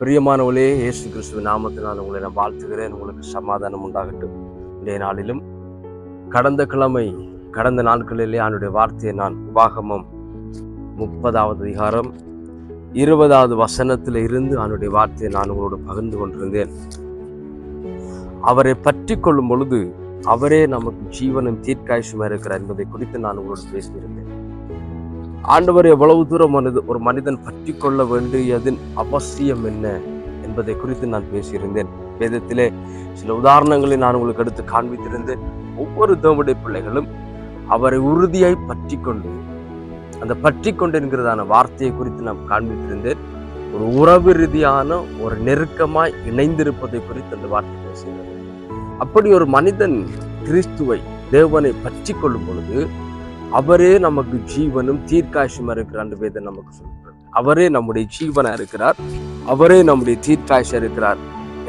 பிரியமானவளே இயேசு கிறிஸ்துவ நாமத்தினால் உங்களை நான் வாழ்த்துகிறேன். உங்களுக்கு சமாதானம் உண்டாகட்டும். இன்றைய நாளிலும் கடந்த கிழமை கடந்த நாட்களிலே அவனுடைய வார்த்தையை நான் உபாகமம் முப்பதாவது அதிகாரம் இருபதாவது வசனத்தில் இருந்து அவனுடைய வார்த்தையை நான் உங்களோடு பகிர்ந்து கொண்டிருந்தேன். அவரை பற்றி கொள்ளும் பொழுது அவரே நமக்கு ஜீவனும் தீர்க்காயுஷமாக இருக்கிறார் என்பதை குறித்து நான் உங்களோடு பேசியிருந்தேன். ஆண்டவர் எவ்வளவு தூரம் மனித ஒரு மனிதன் பற்றி கொள்ள வேண்டியதன் அவசியம் என்ன என்பதை குறித்து நான் பேசியிருந்தேன். வேதத்திலே சில உதாரணங்களை நான் உங்களுக்கு எடுத்து காண்பித்திருந்தேன். ஒவ்வொரு தேவடைய பிள்ளைகளும் அவரை உறுதியாய் பற்றி கொண்டு அந்த பற்றி கொண்டு வார்த்தையை குறித்து நான் காண்பித்திருந்தேன். ஒரு உறவு ரீதியான ஒரு நெருக்கமாய் இணைந்திருப்பதை குறித்து அந்த வார்த்தை பேசுகிறது அப்படி ஒரு மனிதன் கிறிஸ்துவை தேவனை பற்றி கொள்ளும் பொழுது அவரே நமக்கு ஜீவனும் தீர்க்காயுஷமா இருக்கிற என்று வேதம் நமக்கு சொல்கிறார் அவரே நம்முடைய ஜீவனா இருக்கிறார். அவரே நம்முடைய தீர்க்காயுஷா இருக்கிறார்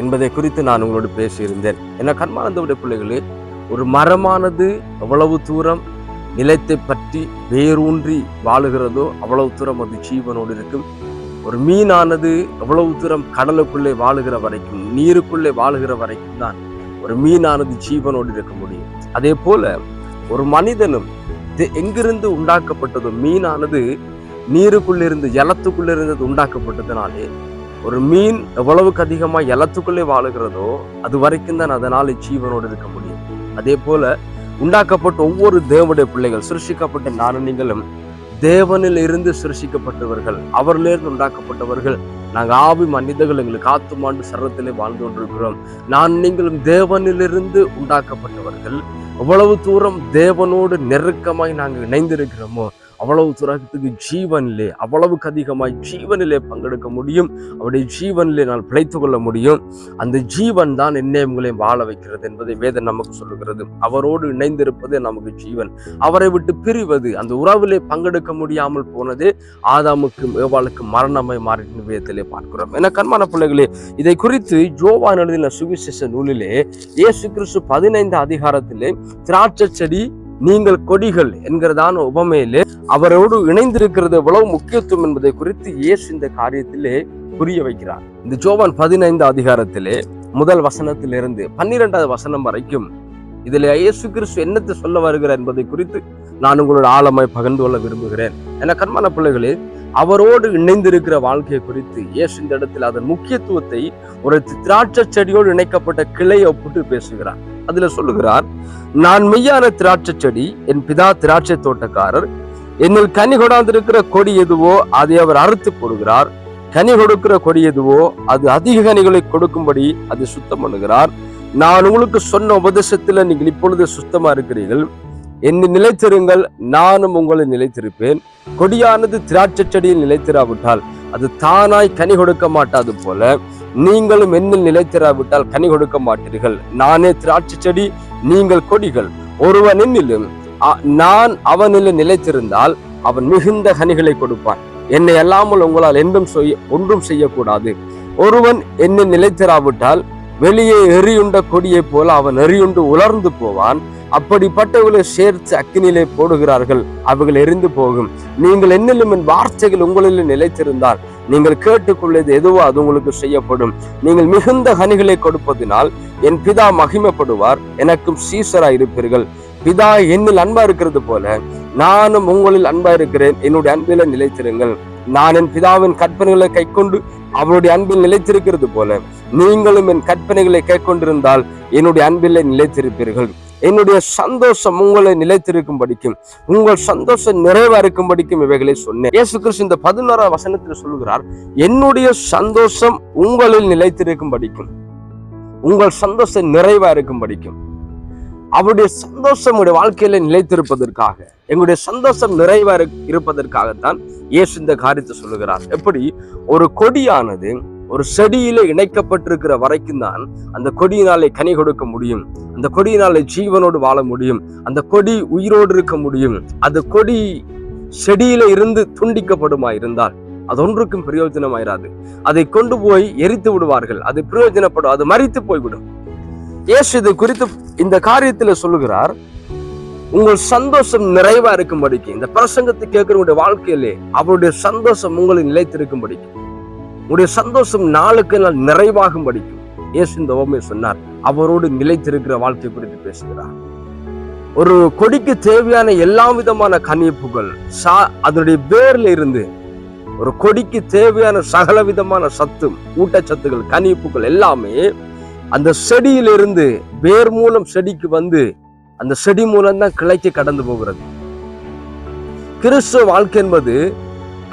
என்பதை குறித்து நான் உங்களோடு பேசியிருந்தேன். என கண்மானந்தவுடைய பிள்ளைகளே ஒரு மரமானது எவ்வளவு தூரம் நிலத்தை பற்றி வேரூன்றி வாழுகிறதோ அவ்வளவு தூரம் அது ஜீவனோடு இருக்கும். ஒரு மீனானது எவ்வளவு தூரம் கடலுக்குள்ளே வாழுகிற வரைக்கும் நீருக்குள்ளே வாழுகிற வரைக்கும் தான் ஒரு மீனானது ஜீவனோடு இருக்க முடியும். அதே போல ஒரு மனிதனும் இது எங்கிருந்து உண்டாக்கப்பட்டதோ மீனானது நீருக்குள்ளிருந்து ஜலத்துக்குள்ளிருந்து உண்டாக்கப்பட்டதுனாலே ஒரு மீன் எவ்வளவுக்கு அதிகமாக எலத்துக்குள்ளே வாழுகிறதோ அது வரைக்கும் தான் அதனால் ஜீவனோடு இருக்க முடியும். அதே போல உண்டாக்கப்பட்ட ஒவ்வொரு தேவடைய பிள்ளைகள் சிருஷிக்கப்பட்ட நானும் நீங்களும் தேவனில் இருந்து சிருஷிக்கப்பட்டவர்கள் அவரிலிருந்து உண்டாக்கப்பட்டவர்கள். நாங்கள் ஆவி மனிதர்கள் எங்களுக்கு ஆத்துமாண்டு சரத்திலே வாழ்ந்து கொண்டிருக்கிறோம். நான் நீங்களும் தேவனிலிருந்து உண்டாக்கப்பட்டவர்கள். எவ்வளவு தூரம் தேவனோடு நெருக்கமாய் நாங்கள் இணைந்திருக்கிறோமோ அவ்வளவு துரகத்துக்கு ஜீவனிலே அவ்வளவுக்கு அதிகமாய் ஜீவனிலே பங்கெடுக்க முடியும். அவருடைய ஜீவனிலே நான் பிழைத்து கொள்ள முடியும். அந்த ஜீவன் தான் என்னை உங்களையும் வாழ வைக்கிறது என்பதை வேதம் நமக்கு சொல்லுகிறது. அவரோடு இணைந்திருப்பது நமக்கு ஜீவன். அவரை விட்டு பிரிவது அந்த உறவிலே பங்கெடுக்க முடியாமல் போனது ஆதாமுக்கும் ஏவாளுக்கு மரணமாய் மாறின விதத்திலே பார்க்கிறோம். என கண்மான பிள்ளைகளே இதை குறித்து ஜோவான் எழுதின சுவிசேஷ நூலிலே இயேசு கிறிஸ்து பதினைந்து அதிகாரத்திலே திராட்சை செடி நீங்கள் கொடிகள் என்கிறதான உபமையிலே அவரோடு இணைந்திருக்கிறது எவ்வளவு முக்கியத்துவம் என்பதை குறித்து இயேசு இந்த காரியத்திலே புரிய வைக்கிறார். இந்த ஜோவான் பதினைந்து அதிகாரத்திலே முதல் வசனத்திலிருந்து பன்னிரெண்டாவது வசனம் வரைக்கும் இதில் இயேசு கிறிஸ்து என்னத்தை சொல்ல வருகிறார் என்பதை குறித்து நான் உங்களோட ஆழமாய் பகிர்ந்து கொள்ள விரும்புகிறேன். என கண்மான பிள்ளைகளே அவரோடு இணைந்திருக்கிற வாழ்க்கையை குறித்து இயேசு இந்த இடத்தில் அதன் முக்கியத்துவத்தை ஒரு திராட்சை செடியோடு இணைக்கப்பட்ட கிளையை ஒப்பிட்டு பேசுகிறார். அதுல சொல்லுகிறார் நான் மெய்யான திராட்சை செடி என் பிதா திராட்சை தோட்டக்காரர். என்னில் கனி கொடாந்திருக்கிற கொடி எதுவோ அதை அவர் அறுத்து போடுகிறார். கனி கொடுக்கிற கொடி எதுவோ அது அதிக கனிகளை கொடுக்கும்படி அதை சுத்தம் பண்ணுகிறார். நான் உங்களுக்கு சொன்ன உபதேசத்துல நீங்கள் இப்பொழுது சுத்தமா இருக்கிறீர்கள். என்னை நிலைத்திருங்கள் நானும் உங்களை நிலைத்திருப்பேன். கொடியானது திராட்சை செடியில் நிலைத்திராவிட்டால் அது தானாய் கனி கொடுக்க மாட்டாது போல. நீங்களும் என்னில் நிலைத்திராவிட்டால் கனி கொடுக்க மாட்டீர்கள். நானே திராட்சை செடி நீங்கள் கொடிகள். ஒருவன் என்னிலும் நான் அவனில் நிலைத்திருந்தால் அவன் மிகுந்த கனிகளை கொடுப்பான். என்னை அல்லாமல் உங்களால் என்றும் செய்ய ஒன்றும் செய்யக்கூடாது. ஒருவன் என்னை நிலைத்திராவிட்டால் வெளியே எரியுண்ட கொடியைப் போல அவன் எரியுண்டு உலர்ந்து போவான். அப்படிப்பட்டவர்களை சேர்த்து அக்கினியிலே போடுகிறார்கள் அவைகள் எரிந்து போகும். நீங்கள் என்னிலும் என் வார்த்தைகள் உங்களில் நிலைத்திருந்தால் நீங்கள் கேட்டுக்கொள்ளது எதுவோ அது உங்களுக்கு செய்யப்படும். நீங்கள் மிகுந்த கனிகளை கொடுப்பதினால் என் பிதா மகிமைப்படுவார் எனக்கும் சீசரா இருப்பீர்கள். பிதா என்னில் அன்பா இருக்கிறது போல நானும் உங்களில் அன்பா இருக்கிறேன் என்னுடைய அன்பில நிலைத்திருங்கள். நான் என் பிதாவின் கற்பனைகளை கைக்கொண்டு அவருடைய அன்பில் நிலைத்திருக்கிறது போல நீங்களும் என் கற்பனைகளை கைக்கொண்டிருந்தால் என்னுடைய அன்பிலே நிலைத்திருப்பீர்கள். என்னுடைய சந்தோஷம் உங்களை நிலைத்திருக்கும் படிக்கும் உங்கள் சந்தோஷம் நிறைவா இருக்கும் படிக்கும் இவைகளை சொன்னேன். இயேசு கிறிஸ்து இந்த பதினோராம் வசனத்தில் சொல்லுகிறார் என்னுடைய சந்தோஷம் உங்களில் நிலைத்திருக்கும் படிக்கும் உங்கள் சந்தோஷம் நிறைவா இருக்கும் படிக்கும் அவருடைய சந்தோஷம் உடைய வாழ்க்கையில நிலைத்திருப்பதற்காக எங்களுடைய சந்தோஷம் நிறைவா இருப்பதற்காகத்தான் இயேசு இந்த காரியத்தை சொல்லுகிறார். எப்படி? ஒரு கொடியானது ஒரு செடியில இணைக்கப்பட்டிருக்கிற வரைக்கும் தான் அந்த கொடியினாலே கனி கொடுக்க முடியும். அந்த கொடியினாலே ஜீவனோடு வாழ முடியும். அந்த கொடி உயிரோடு இருக்க முடியும். அந்த கொடி செடியில இருந்து துண்டிக்கப்படுமா இருந்தால் அது ஒன்றுக்கும் பிரயோஜனமாயிராது. அதை கொண்டு போய் எரித்து விடுவார்கள். அது பிரயோஜனப்படும். அது மறித்து போய்விடும். இயேசு இது குறித்து இந்த காரியத்துல சொல்லுகிறார். உங்கள் சந்தோஷம் நிறைவா இருக்கும்படிக்கு. இந்த பிரசங்கத்தை கேட்கிறவங்களுடைய வாழ்க்கையிலே அவருடைய சந்தோஷம் உங்களை நிலைத்திருக்கும்படிக்கு. உடைய சந்தோஷம் நாளுக்கு நாள் நிறைவாகும் படிக்கும் இயேசு இந்த ஓமை சொன்னார். அவரோடு நிலைத்திருக்கிற வாழ்க்கை குறித்து பேசுகிறார். ஒரு கொடிக்கு தேவையான எல்லா விதமான கனிப்புகள் சா அதனுடைய வேர்ல இருந்து ஒரு கொடிக்கு தேவையான சகல விதமான சத்தும் ஊட்டச்சத்துகள் கனிப்புகள் எல்லாமே அந்த செடியிலிருந்து வேர் மூலம் செடிக்கு வந்து அந்த செடி மூலம் தான் கிளைக்கு கடந்து போகிறது. கிறிஸ்துவ வாழ்க்கை என்பது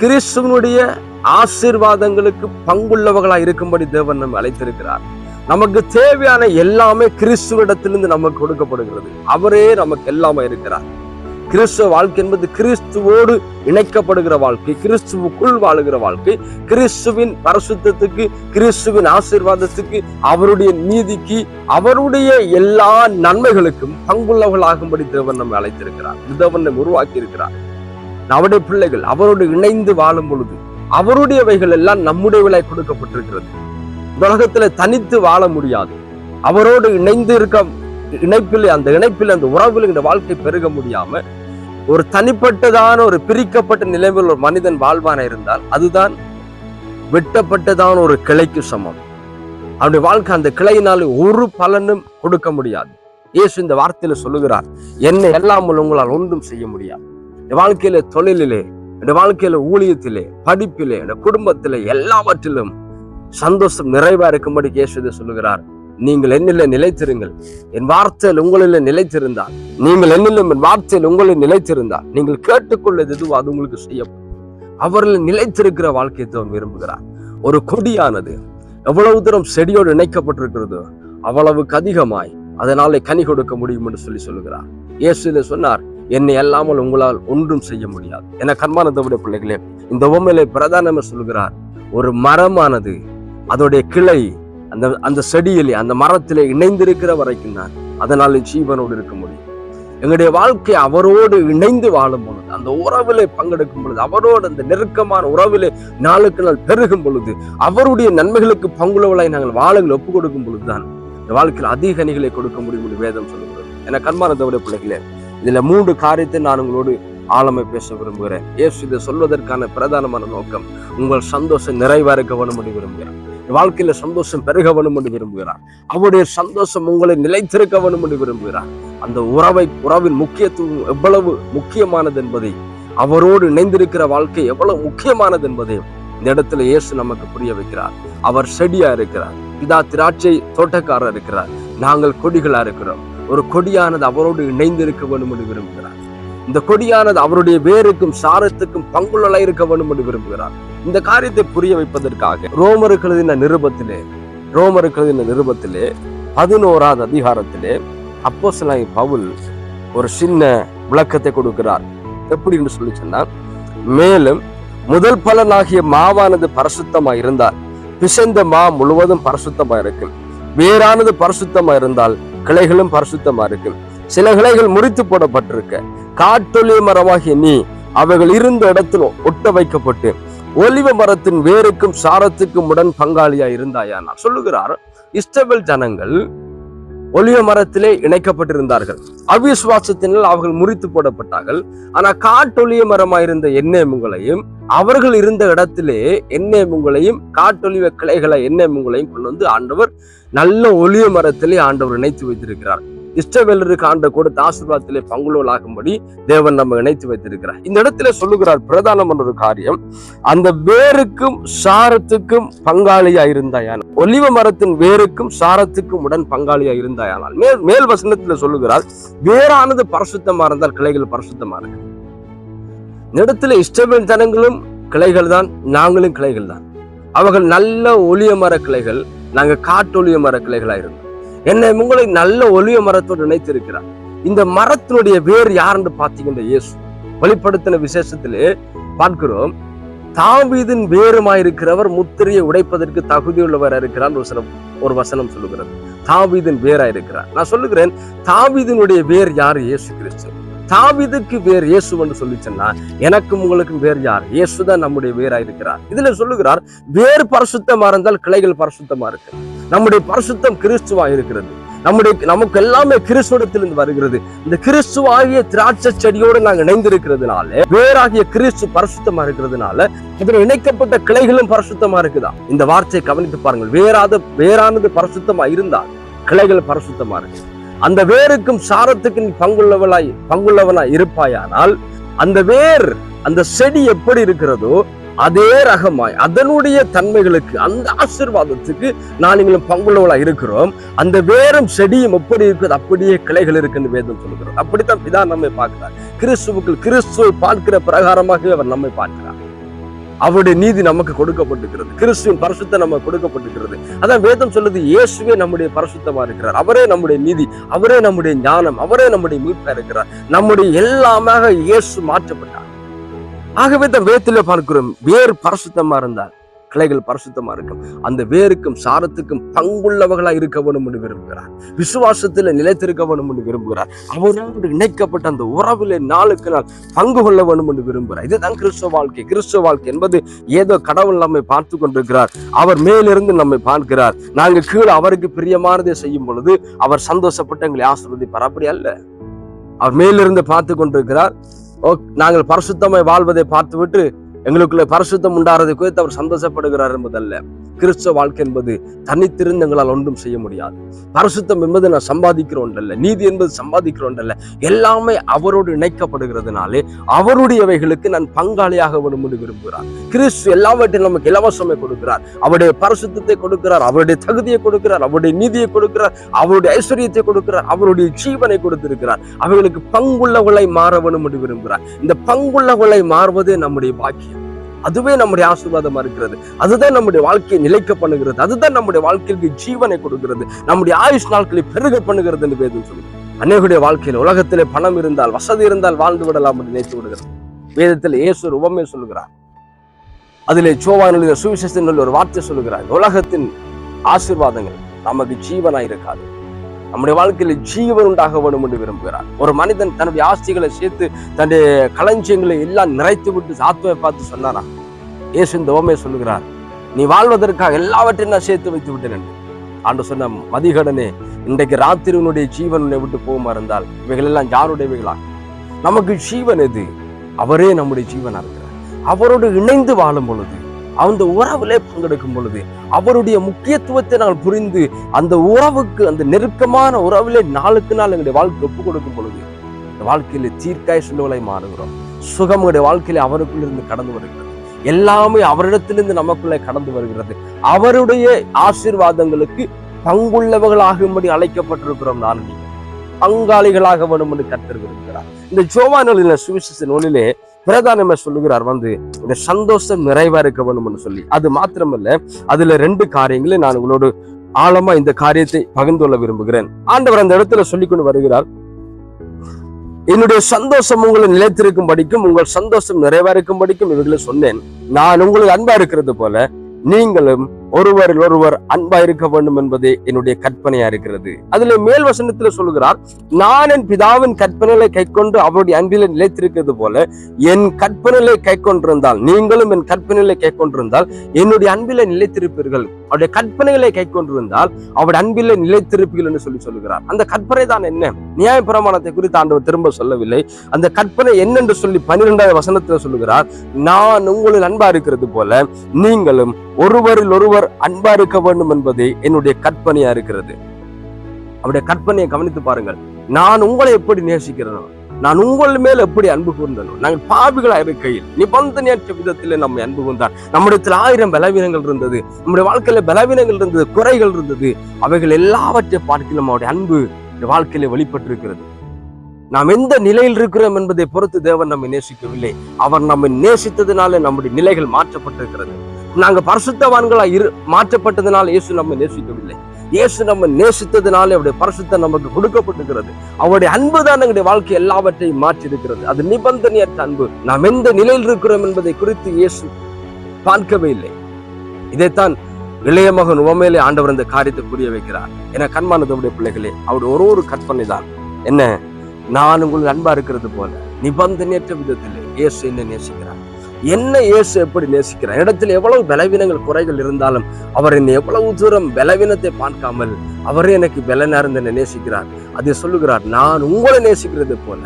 கிறிஸ்துவனுடைய ஆசீர்வாதங்களுக்கு பங்குள்ளவர்களா இருக்கும்படி தேவன் நம்ம அழைத்திருக்கிறார். நமக்கு தேவையான எல்லாமே கிறிஸ்துவிடத்திலிருந்து நமக்கு கொடுக்கப்படுகிறது. அவரே நமக்கு எல்லாமே இருக்கிறார். கிறிஸ்துவ வாழ்க்கை என்பது கிறிஸ்துவோடு இணைக்கப்படுகிற வாழ்க்கை கிறிஸ்துவுக்குள் வாழுகிற வாழ்க்கை கிறிஸ்துவின் பரிசுத்தத்துக்கு கிறிஸ்துவின் ஆசீர்வாதத்துக்கு அவருடைய நீதிக்கு அவருடைய எல்லா நன்மைகளுக்கும் பங்குள்ளவர்களாகும்படி தேவன் நம்மை அழைத்திருக்கிறார். தேவன் நம்மை உருவாக்கி இருக்கிறார் அவருடைய பிள்ளைகள் அவரோடு இணைந்து வாழும் பொழுது அவருடையவைகள் எல்லாம் நம்முடையவிலாய் கொடுக்கப்பட்டிருக்கிறது. இந்த உலகத்துல தனித்து வாழ முடியாது. அவரோடு இணைந்து இருக்க இணைப்பில் அந்த இணைப்பில் அந்த உறவில் இந்த வாழ்க்கை பெருக முடியாம ஒரு தனிப்பட்டதான ஒரு பிரிக்கப்பட்ட நிலைமையில் ஒரு மனிதன் வாழ்வான இருந்தால் அதுதான் வெட்டப்பட்டதான ஒரு கிளைக்கு சமம். அவனுடைய வாழ்க்கை அந்த கிளையினால் ஒரு பலனும் கொடுக்க முடியாது. இயேசு இந்த வார்த்தையில சொல்லுகிறார் என்னை எல்லாம் உங்களால் ஒன்றும் செய்ய முடியாது. வாழ்க்கையில தொழிலிலே என்னுடைய வாழ்க்கையில ஊழியத்திலே படிப்பிலே இந்த குடும்பத்திலே எல்லாவற்றிலும் சந்தோஷம் நிறைவா இருக்கும்படி இயேசு சொல்லுகிறார். நீங்கள் என்னில நிலைத்திருங்கள். என் வார்த்தையில் உங்களில் நிலைத்திருந்தால் நீங்கள் என்னிலும் என் வார்த்தையில் உங்களில் நிலைத்திருந்தால் நீங்கள் கேட்டுக்கொள்ளது எதுவோ அது உங்களுக்கு செய்யப்படும். அவரில் நிலைத்திருக்கிற வாழ்க்கையை தான் விரும்புகிறார். ஒரு கொடியானது எவ்வளவு தூரம் செடியோடு இணைக்கப்பட்டிருக்கிறதோ அவ்வளவுக்கு அதிகமாய் அதனாலே கனி கொடுக்க முடியும் என்று சொல்லி சொல்லுகிறார். இயேசு சொன்னார். என்னை அல்லாமல் உங்களால் ஒன்றும் செய்ய முடியாது. என கர்மானதவுடைய பிள்ளைகளே இந்த உண்மையிலே பிரதானமே சொல்கிறார் ஒரு மரமானது அதோடைய கிளை அந்த அந்த செடியிலே அந்த மரத்திலே இணைந்திருக்கிற வரைக்கும் தான் அதனால ஜீவனோடு இருக்க முடியும். எங்களுடைய வாழ்க்கை அவரோடு இணைந்து வாழும் பொழுது அந்த உறவிலே பங்கெடுக்கும் பொழுது அவரோடு அந்த நெருக்கமான உறவிலே நாளுக்கு நாள் பெருகும் பொழுது அவருடைய நன்மைகளுக்கு பங்குள்ளவளாய் நாங்கள் வாழுங்கள் ஒப்பு கொடுக்கும் பொழுதுதான் இந்த வாழ்க்கையில் அதிக அணிகளை கொடுக்க முடியும் என்று வேதம் சொல்லுகிறது. என கர்மானதவுடைய பிள்ளைகளே இதில் மூன்று காரியத்தை நான் உங்களோடு ஆழமை பேச விரும்புகிறேன். ஏசு இதை சொல்வதற்கான பிரதானமான நோக்கம் உங்கள் சந்தோஷம் நிறைவாக கவனம் வேணும் என்று விரும்புகிறேன் வாழ்க்கையில சந்தோஷம் பெருக வேணும் என்று விரும்புகிறார். அவருடைய சந்தோஷம் உங்களை நிலைத்திருக்க வேணும் என்று விரும்புகிறார். அந்த உறவை உறவின் முக்கியத்துவம் எவ்வளவு முக்கியமானது என்பதை அவரோடு இணைந்திருக்கிற வாழ்க்கை எவ்வளவு முக்கியமானது என்பதை இந்த இடத்துல இயேசு நமக்கு புரிய வைக்கிறார். அவர் செடியா இருக்கிறார். பிதா திராட்சை தோட்டக்காரர் இருக்கிறார். நாங்கள் கொடிகளா இருக்கிறோம். ஒரு கொடியானது அவரோடு இணைந்திருக்க வேண்டும் என்று விரும்புகிறார். இந்த கொடியானது அவருடைய வேருக்கும் சாரத்துக்கும் பங்குள்ள இருக்க வேண்டும் என்று விரும்புகிறார். இந்த காரியத்தை புரிய வைப்பதற்காக ரோமருக்கு எழுதின நிருபத்திலே ரோமருக்கு எழுதின நிருபத்திலே பதினோராவது அதிகாரத்திலே அப்போ பவுல் ஒரு சின்ன விளக்கத்தை கொடுக்கிறார். எப்படி என்று சொல்லி சொன்னால் மேலும் முதல் பலனாகிய மாவானது பரசுத்தமாக இருந்தால் பிசைந்த மா முழுவதும் பரசுத்தமாக இருக்கும். வேறானது பரசுத்தமாக இருந்தால் கிளைகளும் பரிசுத்தமா இருக்கும் சில கிளைகள் முறித்து போடப்பட்டிருக்க. காட்டொலி மரமாகிய நீ அவைகள் இருந்த இடத்தில் ஒட்ட வைக்கப்பட்டு ஒலிவ மரத்தின் வேருக்கும் சாரத்துக்கும் உடன் பங்காளியா இருந்தாயா நான் சொல்லுகிறார் இஸ்டபிள் ஜனங்கள் ஒளிய மரத்திலே இணைக்கப்பட்டிருந்தார்கள். அவிசுவாசத்தினால் அவர்கள் முறித்து போடப்பட்டார்கள். ஆனா காட்டொலிய மரமாயிருந்த எண்ணெயமுங்களையும் அவர்கள் இருந்த இடத்திலே எண்ணெய் முங்களையும் காட்டொலிவ கிளைகளை எண்ணெயமுங்களையும் கொண்டு வந்து ஆண்டவர் நல்ல ஒளிய மரத்திலே ஆண்டவர் இணைத்து வைத்திருக்கிறார். இஷ்டவேலருக்கு ஆண்ட கொடுத்த ஆசீர்வாதத்திலே பங்குள்ளவளாகும்படி தேவன் நம்ம இணைத்து வைத்திருக்கிறார். இந்த இடத்துல சொல்லுகிறார் பிரதானமான ஒரு காரியம் அந்த வேருக்கும் சாரத்துக்கும் பங்காளியா இருந்தாயானால் ஒலிவ மரத்தின் வேருக்கும் சாரத்துக்கும் உடன் பங்காளியா இருந்தாயானால் மேல் மேல் வசனத்துல சொல்லுகிறார் வேறானது பரிசுத்தமா இருந்தால் கிளைகள் பரிசுத்தமா இருக்கு. இந்த இடத்துல இஷ்டவேல் ஜனங்களும் கிளைகள் தான் நாங்களும் கிளைகள் தான். அவர்கள் நல்ல ஒளிய மர கிளைகள் நாங்க காட்டொளிய மர கிளைகளா இருந்தோம். என்னை உங்களை நல்ல ஒளிய மரத்தோடு இணைத்திருக்கிறார். இந்த மரத்தினுடைய வேர் யாருன்னு பார்த்தீங்கன்னா இயேசு. வெளிப்படுத்தின விசேஷத்திலே பார்க்கிறோம் தாவீதின் வேறுமாயிருக்கிறவர் முத்திரையை உடைப்பதற்கு தகுதியுள்ளவரா இருக்கிறார் ஒரு சில ஒரு வசனம் சொல்லுகிறது. தாவீதின் வேரா இருக்கிறார் நான் சொல்லுகிறேன் தாவீதினுடைய வேர் யார் இயேசு கிறிஸ்து? தாவிதுக்கு வேர் இயேசு என்று சொல்லி சொன்னா எனக்கும் உங்களுக்கும் வேர் யார்? இயேசு தான் நம்முடைய வேரா இருக்கிறார் இதுல சொல்லுகிறார் வேர் பரிசுத்தமா இருந்தால் கிளைகள் பரிசுத்தமா இருக்கு. நம்முடைய பரிசுத்தம் கிறிஸ்துவா இருக்கிறது. நம்முடைய நமக்கு எல்லாமே கிறிஸ்துவத்திலிருந்து வருகிறது. இந்த கிறிஸ்துவாகிய திராட்சை செடியோடு நாங்கள் இணைந்திருக்கிறதுனால வேறாகிய கிறிஸ்து பரிசுத்தமா இருக்கிறதுனால இதில் இணைக்கப்பட்ட கிளைகளும் பரிசுத்தமா இருக்குதா? இந்த வார்த்தையை கவனித்து பாருங்கள். வேறாத வேறானது பரிசுத்தமா இருந்தால் கிளைகள் பரிசுத்தமா இருக்கு அந்த வேருக்கும் சாரத்துக்கு நீ பங்குள்ளவளாய் பங்குள்ளவனாய் இருப்பாயானால் அந்த வேர் அந்த செடி எப்படி இருக்கிறதோ அதே ரகமாய் அதனுடைய தன்மைகளுக்கு அந்த ஆசிர்வாதத்துக்கு நான் பங்குள்ளவளா இருக்கிறோம். அந்த வேறும் செடியும் எப்படி இருக்குது அப்படியே கிளைகள் இருக்குன்னு வேதம் சொல்லுகிறோம் அப்படித்தான் பிதா நம்மை பார்க்கிறார். கிறிஸ்துவுக்குள் கிறிஸ்துவை பார்க்கிற பிரகாரமாக அவர் நம்மை பார்க்கிறார். அவருடைய நீதி நமக்கு கொடுக்கப்பட்டிருக்கிறது. கிறிஸ்துவின் பரிசுத்தம் நமக்கு கொடுக்கப்பட்டிருக்கிறது. அதான் வேதம் சொல்லுது இயேசுவே நம்முடைய பரிசுத்தமா இருக்கிறார். அவரே நம்முடைய நீதி அவரே நம்முடைய ஞானம் அவரே நம்முடைய மீட்பா இருக்கிறார். நம்முடைய எல்லாமாக இயேசு மாற்றப்பட்டார். ஆகவே தான் வேத்தில பார்க்கிறோம் வேர் பரிசுத்தமா இருந்தால் கிளைகள் பரிசுத்தமா இருக்கும். அந்த வேருக்கும் சாரத்துக்கும் பங்குள்ளவர்களா இருக்க வேணும் என்று விரும்புகிறார். விசுவாசத்துல நிலைத்திருக்க வேணும் என்று விரும்புகிறார். அவரோடு இணைக்கப்பட்ட அந்த உறவிலே நாளுக்கு நாள் பங்கு கொள்ள வேணும் என்று விரும்புகிறார். இதுதான் கிறிஸ்துவ வாழ்க்கை. கிறிஸ்துவ வாழ்க்கை என்பது ஏதோ கடவுள் நம்மை பார்த்து கொண்டிருக்கிறார். அவர் மேலிருந்து நம்மை பார்க்கிறார். நாங்கள் கீழே அவருக்கு பிரியமானதை செய்யும் பொழுது அவர் சந்தோஷப்பட்டு எங்களை ஆசிர்வதிப்பார். அப்படி அல்ல. அவர் மேலிருந்து பார்த்து கொண்டிருக்கிறார். நாங்கள் பரிசுத்தமாய் வாழ்வதை பார்த்துவிட்டு எங்களுக்குள்ள பரிசுத்தம் உண்டாறதை குறித்து அவர் சந்தோஷப்படுகிறார் என்பதல்ல. கிறிஸ்தவ வாழ்க்கை என்பது தனித்திருந்து எங்களால் ஒன்றும் செய்ய முடியாது. பரிசுத்தம் என்பது நான் சம்பாதிக்கிற ஒன்றல்ல நீதி என்பது சம்பாதிக்கிற ஒன்றல்ல எல்லாமே அவரோடு இணைக்கப்படுகிறதுனாலே அவருடையவைகளுக்கு நான் பங்காளியாக வேண்டும் விரும்புகிறார். கிறிஸ்து எல்லாவற்றையும் நமக்கு இலவசமே கொடுக்கிறார். அவருடைய பரிசுத்தத்தை கொடுக்கிறார் அவருடைய தகுதியை கொடுக்கிறார் அவருடைய நீதியை கொடுக்கிறார் அவருடைய ஐஸ்வர்யத்தை கொடுக்கிறார் அவருடைய ஜீவனை கொடுத்திருக்கிறார். அவைகளுக்கு பங்குள்ளவளை மாற வேண்டும் விரும்புகிறார். இந்த பங்குள்ளவளை மாறுவதே நம்முடைய பாக்கியம். அதுவே நம்முடைய ஆசீர்வாதமா இருக்கிறது. அதுதான் நம்முடைய வாழ்க்கையை நிலைக்க பண்ணுகிறது. அதுதான் நம்முடைய வாழ்க்கைக்கு ஜீவனை கொடுக்கிறது. நம்முடைய ஆயுஷ் நாட்களை பெருக பண்ணுகிறது என்று வேதம் சொல்லுது. அநேகுடைய வாழ்க்கையில் உலகத்திலே பணம் இருந்தால் வசதி இருந்தால் வாழ்ந்து விடலாம் என்று நினைத்து விடுகிறது வேதத்தில் இயேசு ஒரு சொல்லுகிறார். அதிலே சோவானில் சுவிசேஷத்தின் ஒரு வார்த்தை சொல்லுகிறார். உலகத்தின் ஆசீர்வாதங்கள் நமக்கு ஜீவனாயிருக்காது. நம்முடைய வாழ்க்கையில ஜீவன் உண்டாக வேண்டும் என்று விரும்புகிறார். ஒரு மனிதன் தன்னுடைய ஆஸ்திகளை சேர்த்து தன்னுடைய களஞ்சியங்களை எல்லாம் நிறைத்து விட்டு சாத்துவை பார்த்து சொன்னாரா? இயேசு இந்த ஓமையை சொல்லுகிறார். நீ வாழ்வதற்காக எல்லாவற்றையும் நான் சேர்த்து வைத்து விட்டேன் என்று. ஆண்டு சொன்ன மதிகடனே இன்றைக்கு ராத்திரி உன்னுடைய ஜீவன் உன்னை விட்டு போகுமா இருந்தால் இவைகள் எல்லாம் யாருடையவைகளா? நமக்கு ஜீவன் எது? அவரே நம்முடைய ஜீவனா இருக்கிறார். அவரோடு இணைந்து வாழும் பொழுது அந்த உறவிலே பங்கெடுக்கும் பொழுது அவருடைய முக்கியத்துவத்தை நாங்கள் புரிந்து அந்த உறவுக்கு அந்த நெருக்கமான உறவிலே நாளுக்கு நாள் எங்களுடைய வாழ்க்கை ஒப்பு கொடுக்கும் பொழுது இந்த வாழ்க்கையில தீர்க்காய் சொல்லுவலை மாறுகிறோம். சுகம் எங்களுடைய வாழ்க்கையில அவருக்குள்ளிருந்து கடந்து வருகிறது. எல்லாமே அவரிடத்திலிருந்து நமக்குள்ளே கடந்து வருகிறது. அவருடைய ஆசீர்வாதங்களுக்கு பங்குள்ளவர்களாகும்படி அழைக்கப்பட்டிருக்கிறோம் நான் பங்காளிகளாக வேண்டும் என்று கத்திருக்கிறார் இந்த இந்த நூலில் சுவிசேஷ நூலிலே பிரதானமே சொல்லுகிறார் வந்து இந்த சந்தோஷம் நிறைவா இருக்க வேணும்னு சொல்லி. அது மாத்திரமல்ல அதுல ரெண்டு காரியங்களை நான் உங்களோடு ஆழமா இந்த காரியத்தை பகிர்ந்து கொள்ள விரும்புகிறேன். ஆண்டவர் அந்த இடத்துல சொல்லிக் கொண்டு வருகிறார் என்னுடைய சந்தோஷம் உங்களை நிலைத்திருக்கும் படிக்கும் உங்கள் சந்தோஷம் நிறைவேறுக்கும் படிக்கும் இவர்களை சொன்னேன். நான் உங்களுக்கு அன்பா இருக்கிறது போல நீங்களும் ஒருவரில் ஒருவர் அன்பா இருக்க வேண்டும் என்பதே என்னுடைய கற்பனையா இருக்கிறது. அதுல மேல் வசனத்துல சொல்லுகிறார் நான் என் பிதாவின் கற்பனைகளை கைக்கொண்டு அவருடைய அன்பில நிலைத்திருக்கிறது போல என் கற்பனைகளை கைக்கொண்டிருந்தால் நீங்களும் என் கற்பனைகளை கைக்கொண்டிருந்தால் என்னுடைய அன்பில நிலைத்திருப்பீர்கள். அவருடைய கற்பனைகளை கைக்கொண்டிருந்தால் அவருடைய அன்பில நிலைத்திருப்பீர்கள் என்று சொல்லி சொல்லுகிறார். அந்த கற்பனை தான் என்ன? நியாய பிரமாணத்தை குறித்து ஆண்டவர் திரும்ப சொல்லவில்லை. அந்த கற்பனை என்னென்று சொல்லி பன்னிரெண்டாவது வசனத்துல சொல்லுகிறார் நான் உங்களில் அன்பா இருக்கிறது போல நீங்களும் ஒருவரில் ஒருவர் அன்பா இருக்க வேண்டும் என்பதே என்னுடைய கற்பனையா இருக்கிறது. அவருடைய கற்பனையை கவனித்து பாருங்கள். நான் உங்களை எப்படி நேசிக்கிறனோ நான் உங்கள் மேல் எப்படி அன்பு கூர்ந்தனோ நாங்கள் பாவிகளா இருக்கையில் நிபந்தனையற்ற விதத்தில் நம்மை அன்பு கூர்ந்தார். நம்மிடத்தில் ஆயிரம் பலவீனங்கள் இருந்தது நம்முடைய வாழ்க்கையில பலவீனங்கள் இருந்தது குறைகள் இருந்தது. அவைகள் எல்லாவற்றை பார்க்கலாம் அவருடைய அன்பு இந்த வாழ்க்கையில வெளிப்பட்டிருக்கிறது. நாம் எந்த நிலையில் இருக்கிறோம் என்பதை பொறுத்து தேவன் நம்மை நேசிக்கவில்லை. அவர் நம்மை நேசித்ததினால நம்முடைய நிலைகள் மாற்றப்பட்டிருக்கிறது. நாங்கள் பரிசுத்தவான்களா இரு மாற்றப்பட்டதுனால இயேசு நம்ம நேசிக்கவில்லை. இயேசு நம்ம நேசித்ததினால அவருடைய பரிசுத்தம் நமக்கு கொடுக்கப்பட்டிருக்கிறது. அவருடைய அன்பு தான் எங்களுடைய வாழ்க்கை எல்லாவற்றையும் மாற்றி இருக்கிறது அது நிபந்தனையற்ற அன்பு. நாம் எந்த நிலையில் இருக்கிறோம் என்பதை குறித்து இயேசு பார்க்கவே இல்லை. இதைத்தான் இளைய மகன் உவமையிலே ஆண்டவர் இந்த காரியத்தை புரிய வைக்கிறார். என கண்மானதவுடைய பிள்ளைகளே அவருடைய ஒரு ஒரு கற்பனை தான். என்ன? நான் உங்களுக்கு அன்பா இருக்கிறது போல நிபந்தனையற்ற விதத்தில் இயேசு என்ன நேசிக்கிறார். என்ன இயேசு எப்படி நேசிக்கிறார்? இடத்தில் எவ்வளவு பலவீனங்கள் குறைகள் இருந்தாலும் அவர் என்னை எவ்வளவு தூரம் பலவீனத்தை பார்க்காமல் அவரே எனக்கு பலனா இருந்து என்னை நேசிக்கிறார். அதை சொல்லுகிறார் நான் உங்களை நேசிக்கிறது போல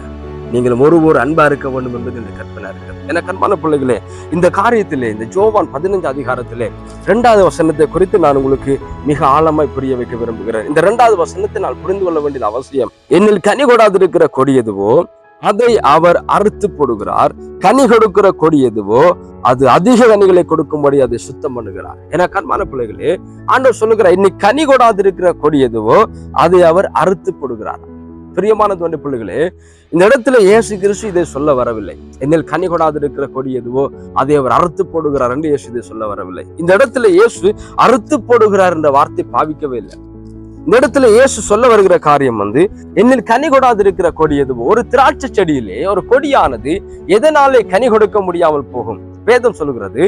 நீங்கள் ஒரு ஒரு அன்பா இருக்க வேண்டும் என்பது இந்த கற்பனை இருக்கிறது எனக்கு அன்பான பிள்ளைகளே இந்த காரியத்திலே இந்த ஜோவான் பதினஞ்சு அதிகாரத்திலே இரண்டாவது வசனத்தை குறித்து நான் உங்களுக்கு மிக ஆழமாய் புரிய வைக்க விரும்புகிறேன். இந்த இரண்டாவது வசனத்தை நான் புரிந்து கொள்ள வேண்டியது அவசியம். என்னில் கனி கொடாதிருக்கிற கொடியதுவோ அதை அவர் அறுத்து போடுகிறார். கனி கொடுக்கிற கொடி எதுவோ அது அதிக கனிகளை கொடுக்கும்படி அதை சுத்தம் பண்ணுகிறார். என கண்மான பிள்ளைகளே ஆண்டவர் சொல்லுகிறார் இன்னைக்கு கனி கொடாதிருக்கிற கொடி எதுவோ அதை அவர் அறுத்து போடுகிறார். பிரியமான தோண்டி பிள்ளைகளே இந்த இடத்துல இயேசு கிறிஸ்து இதை சொல்ல வரவில்லை. என்னில் கனி கொடாதிருக்கிற கொடி எதுவோ அதை அவர் அறுத்து போடுகிறார் என்று இயேசு இதை சொல்ல வரவில்லை. இந்த இடத்துல இயேசு அறுத்து போடுகிறார் என்ற வார்த்தை பாவிக்கவே இல்லை. இந்த இடத்துல இயேசு சொல்ல வருகிற காரியம் வந்து என்னில் கனி கொடாது இருக்கிற கொடி எதுவோ ஒரு திராட்சை செடியிலே ஒரு கொடியானது எதனாலே கனி கொடுக்க முடியாமல் போகும்? வேதம் சொல்லுகிறது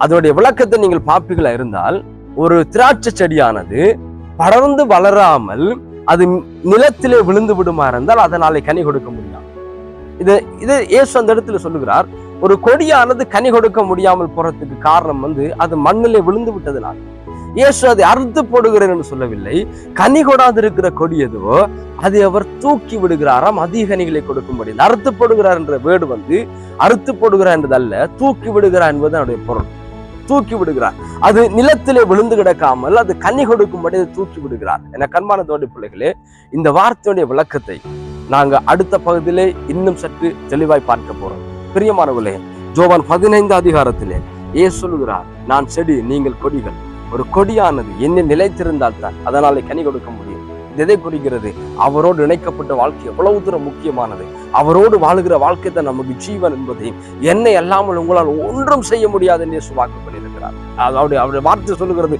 அதனுடைய விளக்கத்தை நீங்கள் பாப்பீங்களா இருந்தால் ஒரு திராட்சை செடியானது படர்ந்து வளராமல் அது நிலத்திலே விழுந்து விடுமா இருந்தால் அதனாலே கனி கொடுக்க முடியாது. இது இது இயேசு அந்த இடத்துல சொல்லுகிறார் ஒரு கொடியானது கனி கொடுக்க முடியாமல் போறதுக்கு காரணம் வந்து அது மண்ணிலே விழுந்து விட்டதுனால. இயேசு அதை அறுத்து போடுகிறேன் என்று சொல்லவில்லை. கனி கொடாது இருக்கிற கொடி எதுவோ அதை அவர் தூக்கி விடுகிறாராம் அதிக கனிகளை கொடுக்கும்படி. இந்த அறுத்து போடுகிறார் என்ற வேர்டு வந்து அறுத்து போடுகிறார் என்பதல்ல தூக்கி விடுகிறார் என்பது அவருடைய பொருள். தூக்கி விடுகிறார். அது நிலத்திலே விழுந்து கிடக்காமல் அது கனி கொடுக்கும்படி அதை தூக்கி விடுகிறார். என கண்மான தோண்டி பிள்ளைகளே இந்த வார்த்தையுடைய விளக்கத்தை நாங்க அடுத்த பகுதியிலே இன்னும் சற்று தெளிவாய் பார்க்க போறோம். பிரியமானவர்களே ஜோவான் பதினைந்து அதிகாரத்திலே ஏ சொல்லுகிறார் நான் செடி நீங்கள் கொடிகள். ஒரு கொடியானது என்ன நிலைத்திருந்தால் தான் அதனாலே கனி கொடுக்க முடியும். இது எதை குறிக்கிறது அவரோடு இணைக்கப்பட்ட வாழ்க்கை எவ்வளவு தூரம் முக்கியமானது. அவரோடு வாழுகிற வாழ்க்கை தான் நமக்கு ஜீவன் என்பதையும் என்னை இல்லாமல் உங்களால் ஒன்றும் செய்ய முடியாது என்று வாக்கு பண்ணியிருக்கிறார். அது அவருடைய அவருடைய வார்த்தை சொல்லுகிறது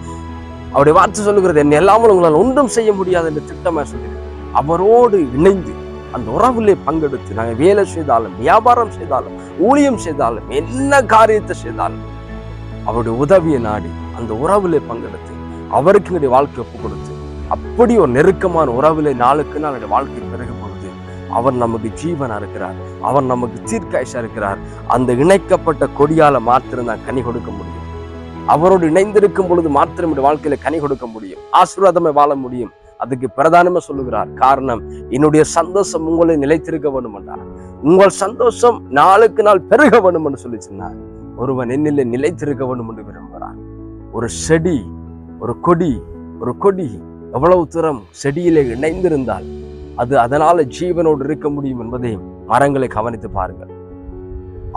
அவருடைய வார்த்தை சொல்லுகிறது என்னை இல்லாமல் உங்களால் ஒன்றும் செய்ய முடியாது என்று திட்டமாக சொல்லியிருக்கிறார் அவரோடு இணைந்து அந்த உறவிலே பங்கெடுத்து நாங்கள் வேலை செய்தாலும் வியாபாரம் செய்தாலும் ஊழியம் செய்தாலும் என்ன காரியத்தை செய்தாலும் அவருடைய உதவியை நாடி அந்த உறவிலே பங்கெடுத்து அவருக்கு என்னுடைய வாழ்க்கை ஒப்பு கொடுத்து அப்படி ஒரு நெருக்கமான உறவிலே நாளுக்கு நாள் என்னுடைய வாழ்க்கை பிறகு பொழுது அவர் நமக்கு ஜீவனா இருக்கிறார் அவர் நமக்கு தீர்க்காய்ச்சா இருக்கிறார். அந்த இணைக்கப்பட்ட கொடியால மாத்திரம் தான் கனி கொடுக்க முடியும். அவரோடு இணைந்திருக்கும் பொழுது மாத்திரம் என்னுடைய வாழ்க்கையில கனி கொடுக்க முடியும். ஆசீர்வாதமே வாழ முடியும். அதுக்கு பிரதானமா சொல்லுகிறார் காரணம் என்னுடைய சந்தோஷம் உங்களை நிலைத்திருக்க வேண்டும் என்றார். உங்கள் சந்தோஷம் நாளுக்கு நாள் பெருக வேண்டும் என்று சொல்லி சொன்னார். ஒருவன் என்னில் நிலைத்திருக்க வேண்டும் என்று ஒரு செடி ஒரு கொடி ஒரு கொடி எவ்வளவு தூரம் செடியிலே இணைந்திருந்தால் அது அதனால ஜீவனோடு இருக்க முடியும் என்பதை மரங்களை கவனித்து பாருங்கள்.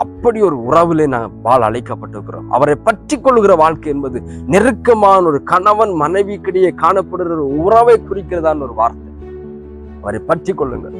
அப்படி ஒரு உறவிலே நான் பால் அழைக்கப்பட்டிருக்கிறோம். அவரை பற்றி கொள்கிற வாழ்க்கை என்பது நெருக்கமான ஒரு கணவன் மனைவிக்கிடையே காணப்படுகிற ஒரு உறவை குறிக்கிறதான ஒரு வார்த்தை. அவரை பற்றி கொள்ளுங்கள்.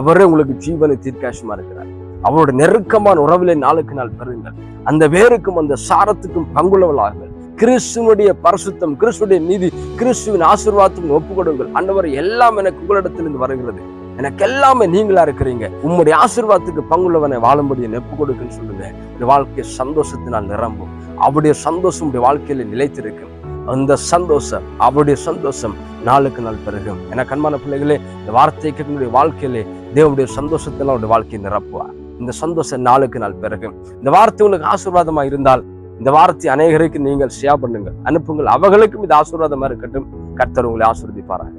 அவரே உங்களுக்கு ஜீவனை தீர்க்காசமா இருக்கிறார். அவரோட நெருக்கமான உறவிலே நாளுக்கு நாள் பெறுங்கள். அந்த வேருக்கும் அந்த சாரத்துக்கும் பங்குள்ளவளாகுங்கள் கிறிஸ்துவனுடைய பரிசுத்தம் கிறிஸ்துடைய நீதி கிறிஸ்துவின் ஆசீர்வாதத்துக்கும் ஒப்பு கொடுங்கள் அண்டவர் எல்லாம் எனக்கு உங்களிடத்திலிருந்து வருகிறது. எனக்கு எல்லாமே நீங்களா இருக்கிறீங்க. உம்முடைய ஆசீர்வாதத்துக்கு பங்குள்ளவனை வாழும்படி நெப்பு கொடுக்குன்னு சொல்லுங்க. இந்த வாழ்க்கை சந்தோஷத்தினால் நிரம்பும். அவருடைய சந்தோஷம் உடைய வாழ்க்கையில நிலைத்திருக்கும். அந்த சந்தோஷம் அவருடைய சந்தோஷம் நாளுக்கு நாள் பெருகும். என கண்மான பிள்ளைகளே இந்த வார்த்தை கேட்கக்கூடிய வாழ்க்கையிலே தேவனுடைய சந்தோஷத்தினால் அவருடைய வாழ்க்கையை நிரப்புவார். இந்த சந்தோஷம் நாளுக்கு நாள் பிறகு இந்த வார்த்தை உங்களுக்கு ஆசீர்வாதமா இருந்தால் இந்த வார்த்தை அநேகருக்கு நீங்கள் ஷேர் பண்ணுங்கள் அனுப்புங்கள். அவர்களுக்கும் இது ஆசீர்வாதமாக இருக்கட்டும். கர்த்தர் உங்களை ஆசீர்வதிப்பாராங்க